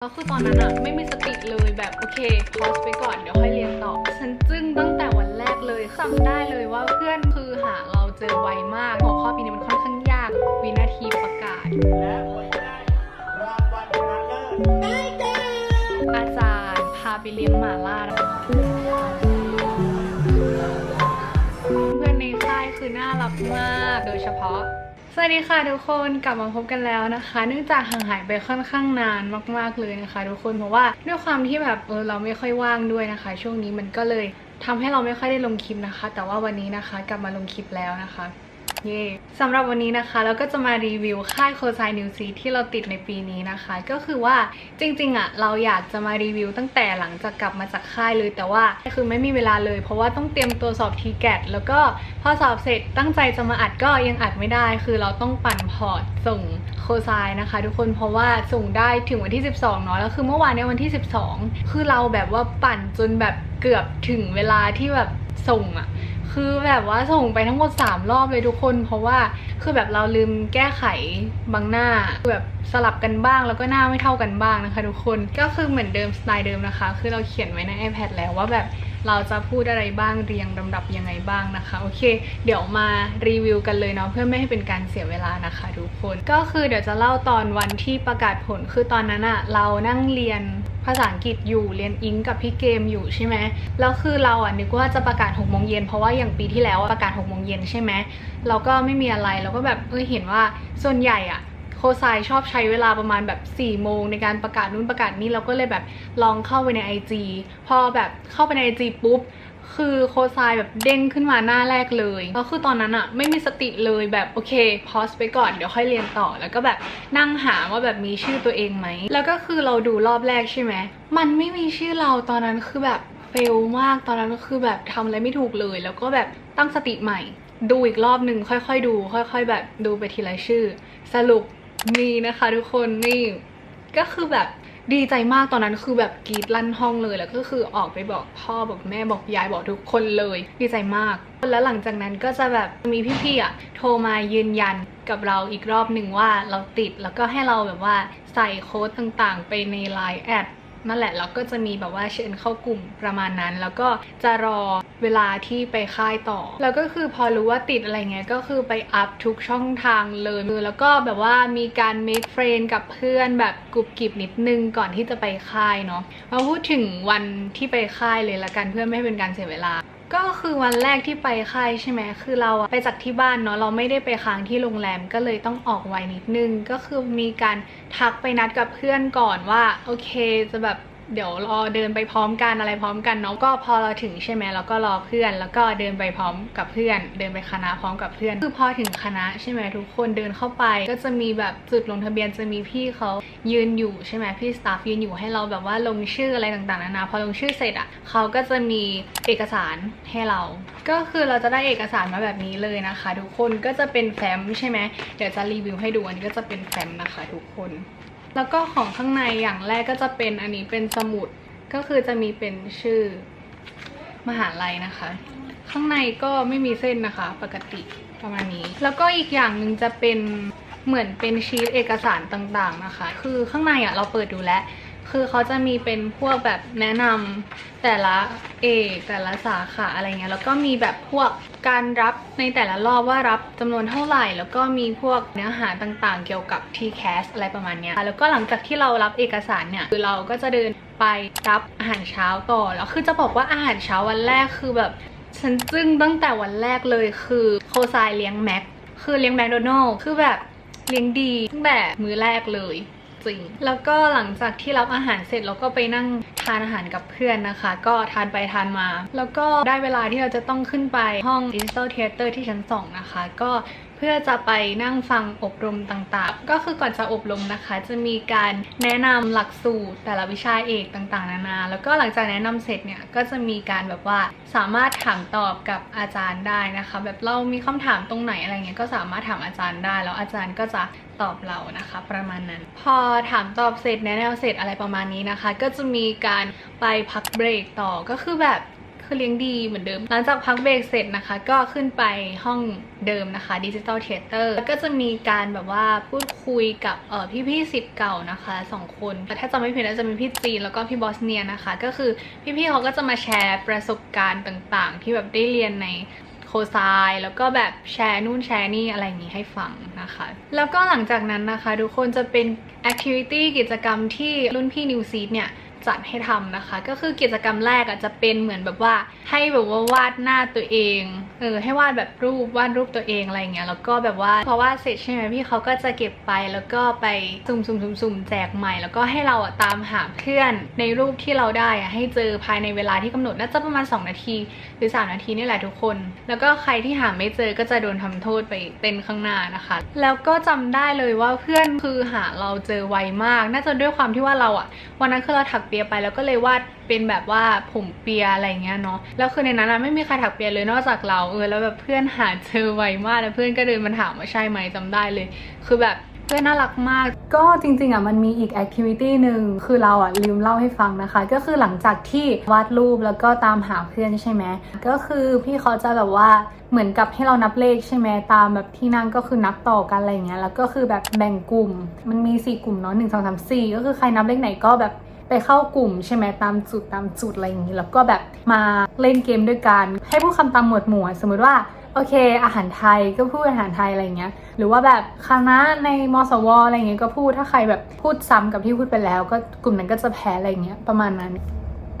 แล้วคือตอนนั้นอะไม่มีสติเลยแบบโอเคพอสไปก่อนเดี๋ยวค่อยเรียนต่อ ฉันจึ้งตั้งแต่วันแรกเลยจำได้เลยว่าเพื่อนคือหาเราเจอไวมากหัวข้อปีนี้มันค่อนข้างยากวินาทีประกาศ และได้รางวัลชนะเลิศได้แก่อาจารย์พาไปเลี้ยงหมาล่าเพื่อนในค่ายคือน่ารักมากโดยเฉพาะ วัสดีค่ะทุกคนกลับมาพบกันแล้วนะคะ เนื่องจากห่างหายไปค่อนข้างนานมากๆเลยนะคะ ทุกคนเพราะว่าด้วยความที่แบบเออเราไม่ค่อยว่างด้วยนะคะ ช่วงนี้มันก็เลยทำให้เราไม่ค่อยได้ลงคลิปนะคะ แต่ว่าวันนี้นะคะ กลับมาลงคลิปแล้วนะคะ เย่ สำหรับวันนี้นะคะเราก็จะมารีวิวค่ายโคไซนิวซีที่เราติดในปีนี้นะคะ ก็คือว่าจริงๆอะเราอยากจะมารีวิวตั้งแต่หลังจากกลับมาจากค่ายเลยแต่ว่าคือไม่มีเวลาเลย เพราะว่าต้องเตรียมตัวสอบทีแกตแล้วก็พอสอบเสร็จตั้งใจจะมาอัดก็ยังอัดไม่ได้ คือเราต้องปั่นพอร์ตส่งโคไซนะคะ ทุกคนเพราะว่าส่งได้ถึงวันที่ 12เนาะแล้วคือเมื่อวานเนี่ยวันที่ 12 คือเราแบบว่าปั่นจนแบบเกือบถึงเวลาที่แบบส่งอะ คือแบบว่าส่งไปทั้งหมด 3 รอบเลยทุกคน เพราะว่าคือแบบเราลืมแก้ไขบางหน้าคือแบบสลับกันบ้างแล้วก็หน้าไม่เท่ากันบ้างนะคะทุกคนก็คือเหมือนเดิมสไตล์เดิมนะคะ คือเราเขียนไว้ใน iPad แล้วว่าแบบเราจะพูดอะไรบ้างเรียงลำดับยังไงบ้างนะคะ โอเค เดี๋ยวมารีวิวกันเลยเนาะเพื่อไม่ให้เป็นการเสียเวลานะคะทุกคน ก็คือเดี๋ยวจะเล่าตอนวันที่ประกาศผลคือตอนนั้นอะเรานั่งเรียน ภาษาอังกฤษอยู่เรียนอิงกับพี่เกมอยู่ใช่ไหมแล้วคือเราอะนึกว่าจะประกาศ6กโมงเย็นเพราะว่าอย่างปีที่แล้วประกาศ6กโมงเย็นใช่ไหมเราก็ไม่มีอะไรเราก็แบบเออเห็นว่าส่วนใหญ่อะโคไซชอบใช้เวลาประมาณแบบ4ี่โมงในการประกาศนู่นประกาศนี่เราก็เลยแบบลองเข้าไปใน IG พอแบบเข้าไปใน IG ปุ๊บ คือโคไซแบบเด้งขึ้นมาหน้าแรกเลยแล้วคือตอนนั้นอะไม่มีสติเลยแบบโอเคพอสไปก่อนเดี๋ยวค่อยเรียนต่อ แล้วก็แบบนั่งหาว่าแบบมีชื่อตัวเองไหม แล้วก็คือเราดูรอบแรกใช่ไหม มันไม่มีชื่อเราตอนนั้นคือแบบเฟลมากตอนนั้นก็คือแบบทำอะไรไม่ถูกเลย แล้วก็แบบตั้งสติใหม่ ดูอีกรอบหนึ่งค่อยๆดู ค่อย ๆ แบบดูไปทีละชื่อ สรุปมีนะคะทุกคนนี่ก็คือแบบ ดีใจมากตอนนั้นคือแบบกรีดลั่นห้องเลยแล้วก็คือออกไปบอกพ่อบอกแม่บอกยายบอกทุกคนเลย ดีใจมาก แล้วหลังจากนั้นก็จะแบบมีพี่ๆอะโทรมายืนยันกับเราอีกรอบหนึ่งว่าเราติดแล้วก็ให้เราแบบว่าใส่โค้ดต่างๆ ไปในไลน์แอด นั่นแหละเราก็จะมีแบบว่าเชิญเข้ากลุ่มประมาณนั้น แล้วก็จะรอเวลาที่ไปค่ายต่อ แล้วก็คือพอรู้ว่าติดอะไรเงี้ยก็คือไปอัพทุกช่องทางเลยแล้วก็แบบว่ามีการ make friend กับเพื่อนแบบกรุบกริบนิดนึงก่อนที่จะไปค่ายเนาะมาพูดถึงวันที่ไปค่ายเลยละกันเพื่อไม่ให้เป็นการเสียเวลา ก็คือวันแรกที่ไปค่ายใช่ไหมคือเราอะไปจากที่บ้านเนาะเราไม่ได้ไปค้างที่โรงแรมก็เลยต้องออกไวนิดนึง ก็คือมีการทักไปนัดกับเพื่อนก่อนว่า โอเคจะแบบ เดี๋ยวรอเดินไปพร้อมกันอะไรพร้อมกันเนาะก็พอเราถึงใช่ไหมเราก็รอเพื่อน แล้วก็เดินไปพร้อมกับเพื่อน เดินไปคณะพร้อมกับเพื่อน คือพอถึงคณะใช่ไหมทุกคนเดินเข้าไป ก็จะมีแบบจุดลงทะเบียนจะมีพี่เขายืนอยู่ใช่ไหมพี่สตาฟยืนอยู่ให้เราแบบว่าลงชื่ออะไรต่างๆนานาพอลงชื่อเสร็จอะเขาก็จะมีเอกสารให้เรา ก็คือเราจะได้เอกสารมาแบบนี้เลยนะคะ ทุกคนก็จะเป็นแฟ้มใช่ไหมเดี๋ยวจะรีวิวให้ดูอันนี้ก็จะเป็นแฟ้มนะคะ ทุกคน แล้วก็ของข้างในอย่างแรกก็จะเป็นอันนี้เป็นสมุดก็คือจะมีเป็นชื่อมหาลัยนะคะ ข้างในก็ไม่มีเส้นนะคะ ปกติประมาณนี้ แล้วก็อีกอย่างหนึ่งจะเป็นเหมือนเป็นชีตเอกสารต่างๆนะคะ คือข้างในอะเราเปิดดูแล้ว คือเขาจะมีเป็นพวกแบบแนะนำแต่ละเอกแต่ละสาขาอะไรเงี้ยแล้วก็มีแบบพวก การรับในแต่ละรอบว่ารับจำนวนเท่าไหร่ แล้วก็มีพวกเนื้อหาต่างๆ เกี่ยวกับ TCAS อะไรประมาณนี้แล้วก็หลังจากที่เรารับเอกสารเนี่ยคือเราก็จะเดินไปรับอาหารเช้าต่อแล้วคือจะบอกว่าอาหารเช้าวันแรกคือแบบฉันจึ้งตั้งแต่วันแรกเลยคือโคไซเลี้ยงแม็กคือเลี้ยงแมคโดนัลล์คือแบบเลี้ยงดีตั้งแต่มื้อแรกเลย ริงแล้วก็หลังจากที่รับอาหารเสร็จเราก็ไปนั่งทานอาหารกับเพื่อนนะคะ ก็ทานไปทานมา แล้วก็ได้เวลาที่เราจะต้องขึ้นไปห้องดิจิตอลเทเตอร์ที่ชั้นสองนะคะ ก็ เพื่อจะไปนั่งฟังอบรมต่างๆ ก็คือก่อนจะอบรมนะคะ จะมีการแนะนำหลักสูตรแต่ละวิชาเอกต่างๆ นานา แล้วก็หลังจากแนะนำเสร็จเนี่ยก็จะมีการแบบว่าสามารถถามตอบกับอาจารย์ได้นะคะ แบบเรามีคำถามตรงไหนอะไรเงี้ยก็สามารถถามอาจารย์ได้ แล้วอาจารย์ก็จะตอบเรานะคะ ประมาณนั้น พอถามตอบเสร็จแนะแนวเสร็จอะไรประมาณนี้นะคะ ก็จะมีการไปพักเบรกต่อก็คือแบบ คือเลี้ยงดีเหมือนเดิม หลังจากพักเบรกเสร็จนะคะ ก็ขึ้นไปห้องเดิมนะคะดิจิตอลเทเตอร์แล้วก็จะมีการแบบว่าพูดคุยกับเอ่อพี่ๆสิทธิ์เก่านะคะสองคนถ้าจำไม่ผิดน่าจะเป็นพี่จีนแล้วก็พี่บอสเนียนะคะ ก็คือพี่ๆเขาก็จะมาแชร์ประสบการณ์ต่างๆ ที่แบบได้เรียนในโคไซแล้วก็แบบแชร์นู่นแชร์นี่อะไรอย่างนี้ให้ฟังนะคะ แล้วก็หลังจากนั้นนะคะ ทุกคนจะเป็น activity กิจกรรมที่รุ่นพี่นิวซีดเนี่ย จัดให้ทำนะคะ ก็คือกิจกรรมแรกอะจะเป็นเหมือนแบบว่า ให้แบบว่าวาดหน้าตัวเองเออให้วาดแบบรูปวาดรูปตัวเองอะไรเงี้ยแล้วก็แบบว่าพอวาดเสร็จใช่ไหมพี่เขาก็จะเก็บไปแล้วก็ไปสุ่มสุ่มสุ่มสุ่มแจกใหม่ แล้วก็ให้เราอะตามหาเพื่อนในรูปที่เราได้อะให้เจอภายในเวลาที่กำหนดน่าจะประมาณ 2 นาที หรือ 3 นาทีนี่แหละทุกคน แล้วก็ใครที่หาไม่เจอก็จะโดนทำโทษไปเต้นข้างหน้านะคะ แล้วก็จำได้เลยว่าเพื่อนคือหาเราเจอไวมาก น่าจะด้วยความที่ว่าเราอะวันนั้นคือเราถักเปียไปแล้วก็เลยวาดเป็นแบบว่าผมเปียอะไรเงี้ยเนาะแล้วคือในนั้นอะไม่มีใครถักเปียเลยนอกจากเราเออแล้วแบบเพื่อนหาเจอไวมากแล้วเพื่อนก็เดินมาถามว่าใช่ไหมจำได้เลย คือแบบเพื่อนน่ารักมาก ก็จริงๆอะมันมีอีกแอคทิวิตี้หนึ่งคือเราอะลืมเล่าให้ฟังนะคะ ก็คือหลังจากที่วาดรูปแล้วก็ตามหาเพื่อนใช่ไหมก็คือพี่เขาจะแบบว่าเหมือนกับให้เรานับเลขใช่ไหมตามแบบที่นั่งก็คือนับต่อกันอะไรเงี้ยแล้วก็คือแบบแบ่งกลุ่ม มันมีสี่กลุ่มเนาะหนึ่งสองสามสี่ก็คือใครนับเลขไหนก็แบบ ไปเข้ากลุ่มใช่ไหมตามจุดตามจุดอะไรอย่างงี้ แล้วก็แบบมาเล่นเกมด้วยกัน ให้พูดคำตามหมวดหมู่สมมติว่าโอเค อาหารไทยก็พูดอาหารไทยอะไรอย่างเงี้ย หรือว่าแบบคณะในมสวอะไรอย่างเงี้ยก็พูดถ้าใครแบบพูดซ้ำกับที่พูดไปแล้ว ก็กลุ่มนั้นก็จะแพ้อะไรอย่างเงี้ยประมาณนั้น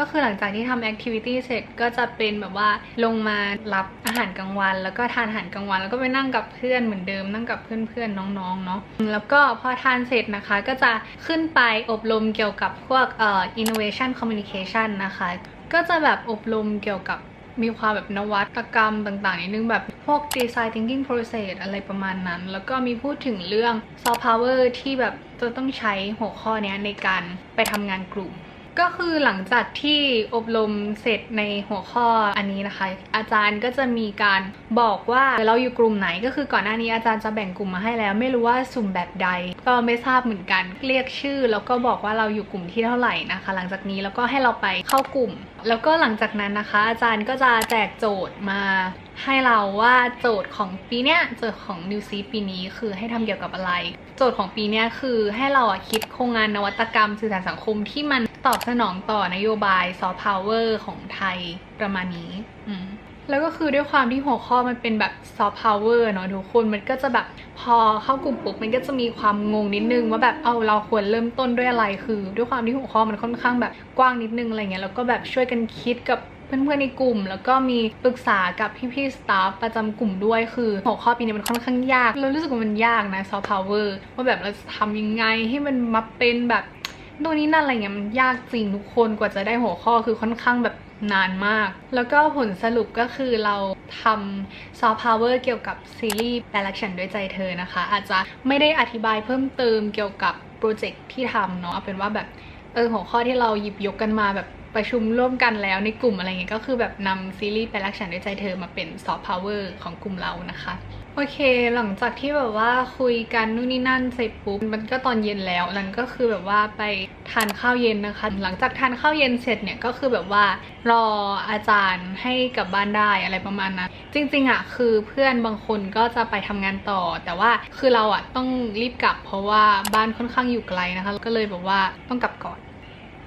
ก็คือหลังจากที่ทำแอคทิวิตี้เสร็จก็จะเป็นแบบว่าลงมารับอาหารกลางวัน แล้วก็ทานอาหารกลางวัน แล้วก็ไปนั่งกับเพื่อนเหมือนเดิมนั่งกับเพื่อนๆน้องๆเนาะแล้วก็พอทานเสร็จนะคะก็จะขึ้นไปอบรมเกี่ยวกับพวกเอ่อ innovation communication นะคะ ก็จะแบบอบรมเกี่ยวกับมีความแบบนวัตกรรมต่างๆนิดนึงแบบพวก design thinking process อะไรประมาณนั้น แล้วก็มีพูดถึงเรื่อง soft power ที่แบบจะต้องใช้หัวข้อนี้ในการไปทำงานกลุ่ม ก็คือหลังจากที่อบรมเสร็จในหัวข้ออันนี้นะคะ อาจารย์ก็จะมีการบอกว่าเราอยู่กลุ่มไหน ก็คือก่อนหน้านี้อาจารย์จะแบ่งกลุ่มมาให้แล้ว ไม่รู้ว่าสุ่มแบบใด ก็ไม่ทราบเหมือนกันเรียกชื่อ แล้วก็บอกว่าเราอยู่กลุ่มที่เท่าไหร่นะคะ หลังจากนี้แล้วก็ให้เราไปเข้ากลุ่ม แล้วก็หลังจากนั้นนะคะ อาจารย์ก็จะแจกโจทย์มา ให้เราว่าโจทย์ของปีเนี้ยโจทย์ของนิวซีปีนี้คือให้ทำเกี่ยวกับอะไร โจทย์ของปีเนี้ยคือให้เราอะคิดโครงงานนวัตกรรมสื่อสารสังคมที่มันตอบสนองต่อนโยบายซอฟต์พาวเวอร์ของไทยประมาณนี้อืมแล้วก็คือด้วยความที่หัวข้อมันเป็นแบบซอฟต์พาวเวอร์เนาะทุกคนมันก็จะแบบพอเข้ากลุ่มปุ๊บมันก็จะมีความงงนิดนึงว่าแบบเอาเราควรเริ่มต้นด้วยอะไรคือ ด้วยความที่หัวข้อมันค่อนข้างแบบกว้างนิดนึงอะไรเงี้ยแล้วก็แบบช่วยกันคิดกับ เพื่อนๆในกลุ่ม แล้วก็มีปรึกษากับพี่ๆสตาฟประจำกลุ่มด้วยคือหัวข้อปีนี้มันค่อนข้างยากเรารู้สึกว่ามันยากนะซอฟต์พาวเวอร์ว่าแบบเราจะทำยังไงให้มันมาเป็นแบบโน่นนี่นั่นอะไรเงี้ยมันยากจริงทุกคนกว่าจะได้หัวข้อคือค่อนข้างแบบนานมาก แล้วก็ผลสรุปก็คือเราทำซอฟต์พาวเวอร์เกี่ยวกับซีรีส์แ e ล e c t i o n ด้วยใจเธอนะคะ อาจจะไม่ได้อธิบายเพิ่มเติมเกี่ยวกับโปรเจกต์ที่ทำเนาะเอาเป็นว่าแบบเออหัวข้อที่เราหยิบยกกันมาแบบ ประชุมร่วมกันแล้วในกลุ่มอะไรเงี้ยก็คือแบบนำซีรีส์ไปรักฉันด้วยใจเธอมาเป็นซอฟต์พาวเวอร์ของกลุ่มเรานะคะ โอเค หลังจากที่แบบว่าคุยกันนู่นนี่นั่นเสร็จปุ๊บมันก็ตอนเย็นแล้วนั้นก็คือแบบว่าไปทานข้าวเย็นนะคะ หลังจากทานข้าวเย็นเสร็จเนี่ยก็คือแบบว่ารออาจารย์ให้กลับบ้านได้อะไรประมาณนั้นจริงๆอะคือเพื่อนบางคนก็จะไปทำงานต่อ แต่ว่าคือเราอะต้องรีบกลับ เพราะว่าบ้านค่อนข้างอยู่ไกลนะคะ ก็เลยแบบว่าต้องกลับก่อน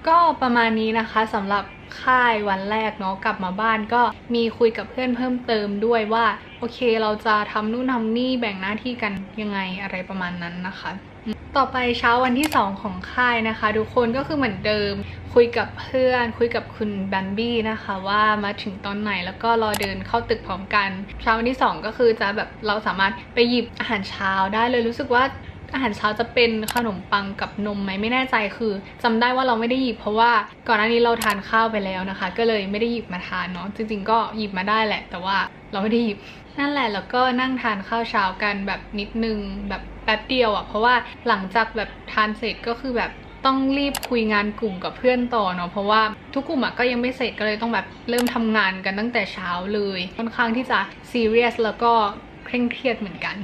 ก็ประมาณนี้นะคะสำหรับค่ายวันแรกเนาะกลับมาบ้านก็มีคุยกับเพื่อนเพิ่มเติมด้วยว่า โอเคเราจะทำนู่นทำนี่แบ่งหน้าที่กันยังไงอะไรประมาณนั้นนะคะ ต่อไปเช้าวันที่ 2 ของค่ายนะคะ ทุกคนก็คือเหมือนเดิม คุยกับเพื่อน คุยกับคุณแบนบี้นะคะ ว่ามาถึงตอนไหนแล้วก็รอเดินเข้าตึกพร้อมกัน เช้าวันที่ 2 ก็คือจะแบบเราสามารถไปหยิบอาหารเช้าได้เลยรู้สึกว่า อาหารเช้าจะเป็นขนมปังกับนมไหมไม่แน่ใจคือจำได้ว่าเราไม่ได้หยิบเพราะว่าก่อนหน้านี้เราทานข้าวไปแล้วนะคะ ก็เลยไม่ได้หยิบมาทานเนาะจริง ๆ ก็หยิบมาได้แหละ แต่ว่าเราไม่ได้หยิบนั่นแหละแล้วก็นั่งทานข้าวเช้ากันแบบนิดนึงแบบแป๊บเดียวอะ่ะ เพราะว่าหลังจากแบบทานเสร็จก็คือแบบต้องรีบคุยงานกลุ่มกับเพื่อนต่อเนาะเพราะว่าทุกกลุ่มอะก็ยังไม่เสร็จก็เลยต้องแบบเริ่มทำงานกันตั้งแต่เช้าเลย ค่อนข้างที่จะซีเรียสแล้วก็เคร่งเครียดเหมือนกัน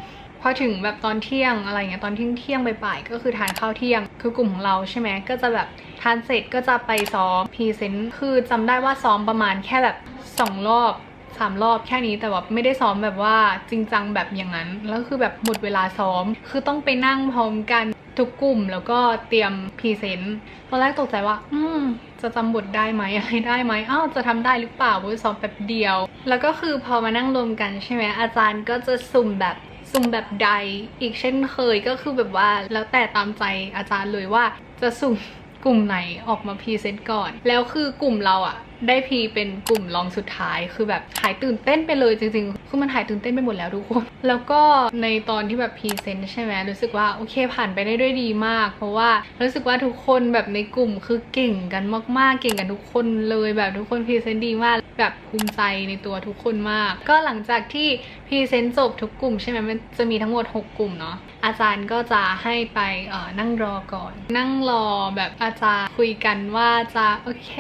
พอถึงแบบตอนเที่ยงอะไรเงี้ยตอนเที่ยงเที่ยงบ่ายๆก็คือทานข้าวเที่ยง คือกลุ่มของเราใช่ไหมก็จะแบบทานเสร็จก็จะไปซ้อมพรีเซนต์คือจำได้ว่าซ้อมประมาณแค่แบบสองรอบสามรอบแค่นี้แต่ว่าไม่ได้ซ้อมแบบว่าจริงจังแบบอย่างนั้นแล้วคือแบบหมดเวลาซ้อม คือต้องไปนั่งพร้อมกันทุกกลุ่มแล้วก็เตรียมพรีเซนต์ตอนแรกตกใจว่า อืม จะจำบทได้ไหมอะไรได้ไหมอ้าวจะทำได้หรือเปล่าเพราะว่าซ้อมแบบเดียว แล้วก็คือพอมานั่งรวมกันใช่ไหมอาจารย์ก็จะสุ่มแบบ สุ่มแบบใดอีกเช่นเคยก็คือแบบว่าแล้วแต่ตามใจอาจารย์เลยว่าจะสุ่มกลุ่มไหนออกมาพรีเซนต์ก่อน แล้วคือกลุ่มเราอะ ได้พีเป็นกลุ่มรองสุดท้ายคือแบบหายตื่นเต้นไปเลยจริงๆ คือมันหายตื่นเต้นไปหมดแล้วทุกคน แล้วก็ในตอนที่แบบพรีเซนต์ใช่ไหมรู้สึกว่าโอเคผ่านไปได้ด้วยดีมาก เพราะว่ารู้สึกว่าทุกคนแบบในกลุ่มคือเก่งกันมากๆ เก่งกันทุกคนเลยแบบทุกคนพรีเซนต์ดีมากแบบภูมิใจในตัวทุกคนมาก ก็หลังจากที่พรีเซนต์จบทุกกลุ่มใช่ไหมมันจะมีทั้งหมด 6 กลุ่มเนาะอาจารย์ก็จะให้ไปนั่งรอก่อน นั่งรอแบบอาจารย์คุยกันว่าจะโอเค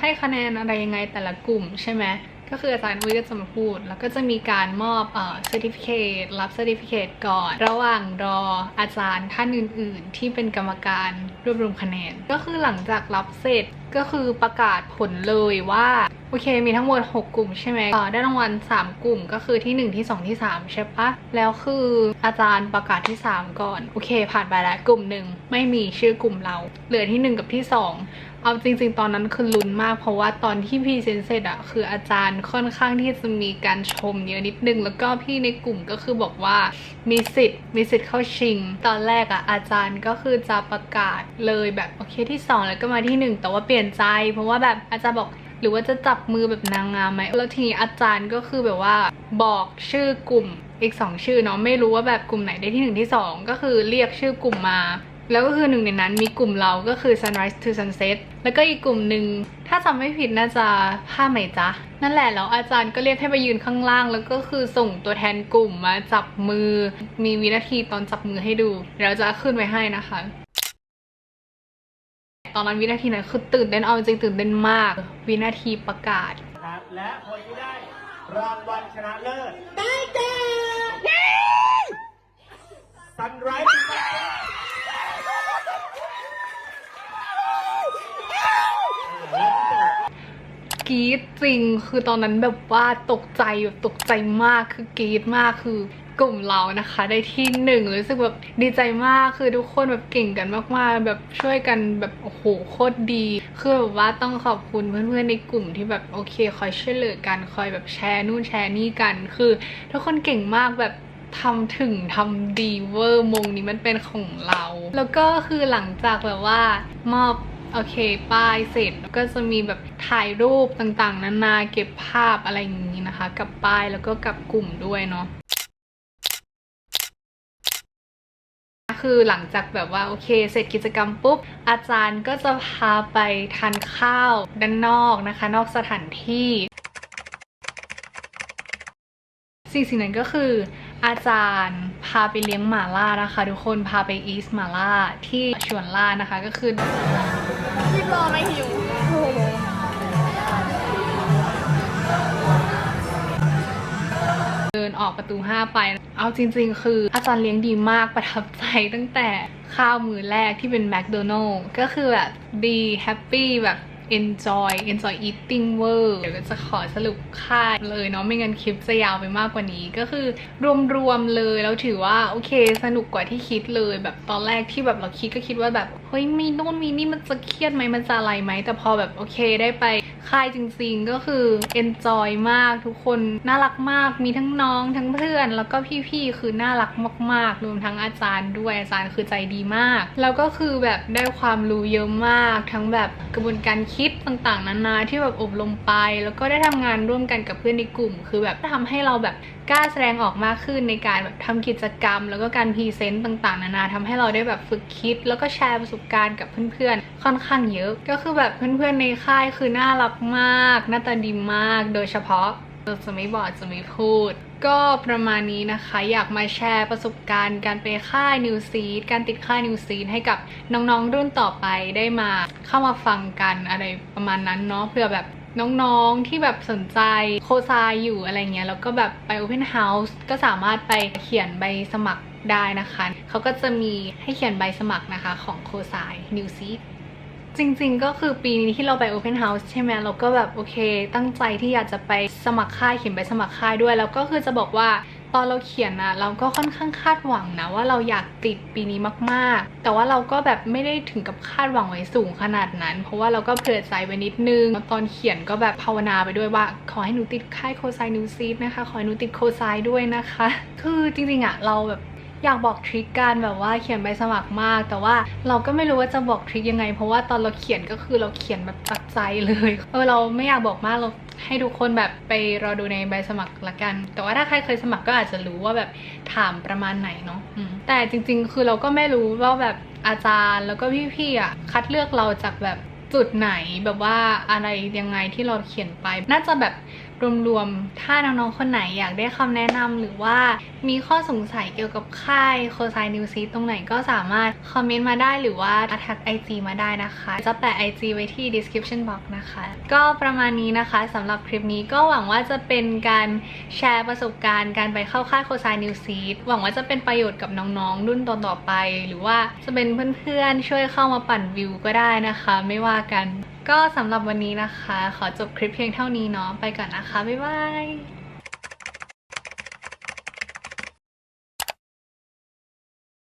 ให้คะแนนอะไรยังไงแต่ละกลุ่มใช่ไหมก็คืออาจารย์อุ้ยก็จะมาพูด แล้วก็จะมีการมอบเอ่อ certificate รับ certificate ก่อน ระหว่างรออาจารย์ท่านอื่น ๆ ที่เป็นกรรมการรวบรวมคะแนน ก็คือหลังจากรับเสร็จก็คือประกาศผลเลยว่า โอเคมีทั้งหมด 6 กลุ่มใช่ไหมได้รางวัล 3 กลุ่มก็คือที่ 1 ที่ 2 ที่ 3 ใช่ปะแล้วคืออาจารย์ประกาศที่ 3 ก่อน โอเค ผ่านไปแล้วกลุ่มหนึ่งไม่มีชื่อกลุ่มเรา เหลือที่ 1 กับที่ 2 เอาจริงๆ ตอนนั้นคือลุ้นมาก เพราะว่าตอนที่พรีเซนเสร็จอะคืออาจารย์ค่อนข้างที่จะมีการชมเยอะนิดนึง แล้วก็พี่ในกลุ่มก็คือบอกว่ามีสิทธิ์มีสิทธิ์เข้าชิง ตอนแรกอะอาจารย์ก็คือจะประกาศเลยแบบโอเคที่ 2 แล้วก็มาที่ 1 แต่ว่าเปลี่ยนใจ เพราะว่าแบบอาจารย์บอกหรือว่าจะจับมือแบบนางงามไหมแล้วทีนี้อาจารย์ก็คือแบบว่าบอกชื่อกลุ่มอีก 2 ชื่อเนาะไม่รู้ว่าแบบกลุ่มไหนได้ที่ 1 ที่ 2 ก็คือเรียกชื่อกลุ่มมา แล้วก็คือหนึ่งในนั้นมีกลุ่มเราก็คือ sunrise to sunset แล้วก็อีกกลุ่มหนึ่งถ้าจำไม่ผิดน่าจะผ้าไหมจ๊ะ นั่นแหละแล้วอาจารย์ก็เรียกให้ไปยืนข้างล่าง แล้วก็คือส่งตัวแทนกลุ่มมาจับมือ มีวินาทีตอนจับมือให้ดูเดี๋ยวเราจะขึ้นไว้ให้นะคะ ตอนนั้นวินาทีนั้นคือตื่นเต้นเอาจริงๆตื่นเต้นมาก วินาทีประกาศนะครับและคนที่ได้รางวัลชนะเลิศได้แก่ กรี๊ดจริง คือตอนนั้นแบบว่าตกใจแบบตกใจมากคือกรี๊ดมากคือกลุ่มเรานะคะ ได้ที่หนึ่งรู้สึกแบบดีใจมากคือทุกคนแบบเก่งกันมากๆ แบบช่วยกันแบบโอ้โหโคตรดี คือแบบว่าต้องขอบคุณเพื่อนๆในกลุ่มที่แบบโอเคคอยช่วยเหลือกันคอยแบบแชร์นู่นแชร์นี่กัน คือ ทุกคนเก่งมากแบบทำถึงทำดีเวอร์มงนี้มันเป็นของเรา แล้วก็คือหลังจากแบบว่ามอบ โอเค ป้ายเสร็จก็จะมีแบบถ่ายรูปต่างๆ นานาเก็บภาพอะไรอย่างนี้นะคะ กับป้ายแล้วก็กับกลุ่มด้วยเนาะคือหลังจากแบบว่าโอเค เสร็จกิจกรรมปุ๊บ อาจารย์ก็จะพาไปทานข้าวด้านนอกนะคะ นอกสถานที่ สิ่งสิ่งนั้นก็คืออาจารย์พาไปเลี้ยงหมาล่านะคะ ทุกคนพาไปอีสหมาล่าที่ชวนล่านะคะก็คือ รีบรอไม่หิว เดินออกประตู 5 ไป เอาจริงๆ คืออาจารย์เลี้ยงดีมากประทับใจตั้งแต่ข้าวมือแรกที่เป็นแมคโดนัลล์ก็คือแบบดีแฮปปี้แบบ enjoy enjoy eating เวอร์เดี๋ยวก็จะขอสรุปค่าเลยเนาะไม่งั้นคลิปจะยาวไปมากกว่านี้ก็คือรวมๆเลยแล้วถือว่าโอเค สนุกกว่าที่คิดเลย แบบตอนแรกที่แบบเราคิดก็คิดว่าแบบเฮ้ยมีโน่นมีนี่มันจะเครียดไหมมันจะอะไรไหมแต่พอแบบโอเคได้ไป ค่ายจริงๆก็คือ enjoy มากทุกคนน่ารักมากมีทั้งน้องทั้งเพื่อน แล้วก็พี่ๆคือน่ารักมากๆรวมทั้งอาจารย์ด้วยอาจารย์คือใจดีมาก แล้วก็คือแบบได้ความรู้เยอะมาก ทั้งแบบกระบวนการคิดต่างๆนานาที่แบบอบรมไป แล้วก็ได้ทำงานร่วมกันกับเพื่อนในกลุ่ม คือแบบทำให้เราแบบ กล้าแสดงออกมากขึ้นในการแบบทำกิจกรรม แล้วก็การพรีเซนต์ต่างๆ นานาทำให้เราได้แบบฝึกคิด แล้วก็แชร์ประสบการณ์กับเพื่อนๆ ค่อนข้างเยอะ ก็คือแบบเพื่อนๆในค่ายคือน่ารักมาก หน้าตาดีมาก โดยเฉพาะจะไม่บอกจะไม่พูด ก็ประมาณนี้นะคะ อยากมาแชร์ประสบการณ์การไปค่ายนิวซีดการติดค่ายนิวซีดให้กับน้องๆรุ่นต่อไปได้มาเข้ามาฟังกันอะไรประมาณนั้นเนาะเพื่อแบบ น้องๆที่แบบสนใจโคซายอยู่อะไรเงี้ยแล้วก็แบบไป Open House ก็สามารถไปเขียนใบสมัครได้นะคะ เขาก็จะมีให้เขียนใบสมัครนะคะของโคซาย New Seed จริงๆ ก็คือปีนี้ที่เราไป Open House ใช่ไหมเราก็แบบโอเค ตั้งใจที่อยากจะไปสมัครค่ายเขียนใบสมัครค่ายด้วย แล้วก็คือจะบอกว่า ตอนเราเขียนนะเราก็ค่อนข้างคาดหวังนะว่าเราอยากติดปีนี้มากๆ แต่ว่าเราก็แบบไม่ได้ถึงกับคาดหวังไว้สูงขนาดนั้น เพราะว่าเราก็เผื่อใจไว้นิดนึง ตอนเขียนก็แบบภาวนาไปด้วยว่า ขอให้หนูติดค่ายโคไซนิวซีดนะคะ ขอให้หนูติดโคไซด้วยนะคะ คือจริงๆอะเราแบบอยากบอกทริคการแบบว่าเขียนใบสมัครมาก แต่ว่าเราก็ไม่รู้ว่าจะบอกทริคยังไง เพราะว่าตอนเราเขียนก็คือเราเขียนแบบจากใจเลยเออเราไม่อยากบอกมากเรา ให้ทุกคนแบบไปรอดูในใบสมัครละกัน แต่ว่าถ้าใครเคยสมัครก็อาจจะรู้ว่าแบบถามประมาณไหนเนาะอืมแต่จริง ๆ คือเราก็ไม่รู้ว่าแบบอาจารย์แล้วก็พี่ๆอะคัดเลือกเราจากแบบจุดไหนแบบว่าอะไรยังไงที่เราเขียนไป น่าจะแบบ รวมๆ ถ้าน้องๆ คนไหนอยากได้คำแนะนำหรือว่ามีข้อสงสัยเกี่ยวกับค่ายโคไซนิวซีตรงไหนก็สามารถคอมเมนต์มาได้หรือว่าทักไอจีมาได้นะคะ จะแปะ IG ไว้ที่ description box นะคะ ก็ประมาณนี้นะคะสำหรับคลิปนี้ก็หวังว่าจะเป็นการแชร์ประสบการณ์การไปเข้าค่ายโคไซนิวซีหวังว่าจะเป็นประโยชน์กับน้องๆ รุ่นต่อๆไป หรือว่าจะเป็นเพื่อนๆ ช่วยเข้ามาปั่นวิวก็ได้นะคะ ไม่ว่ากัน ก็สำหรับวันนี้นะคะ ขอจบคลิปเพียงเท่านี้เนาะไปก่อนนะคะ บ๊ายบาย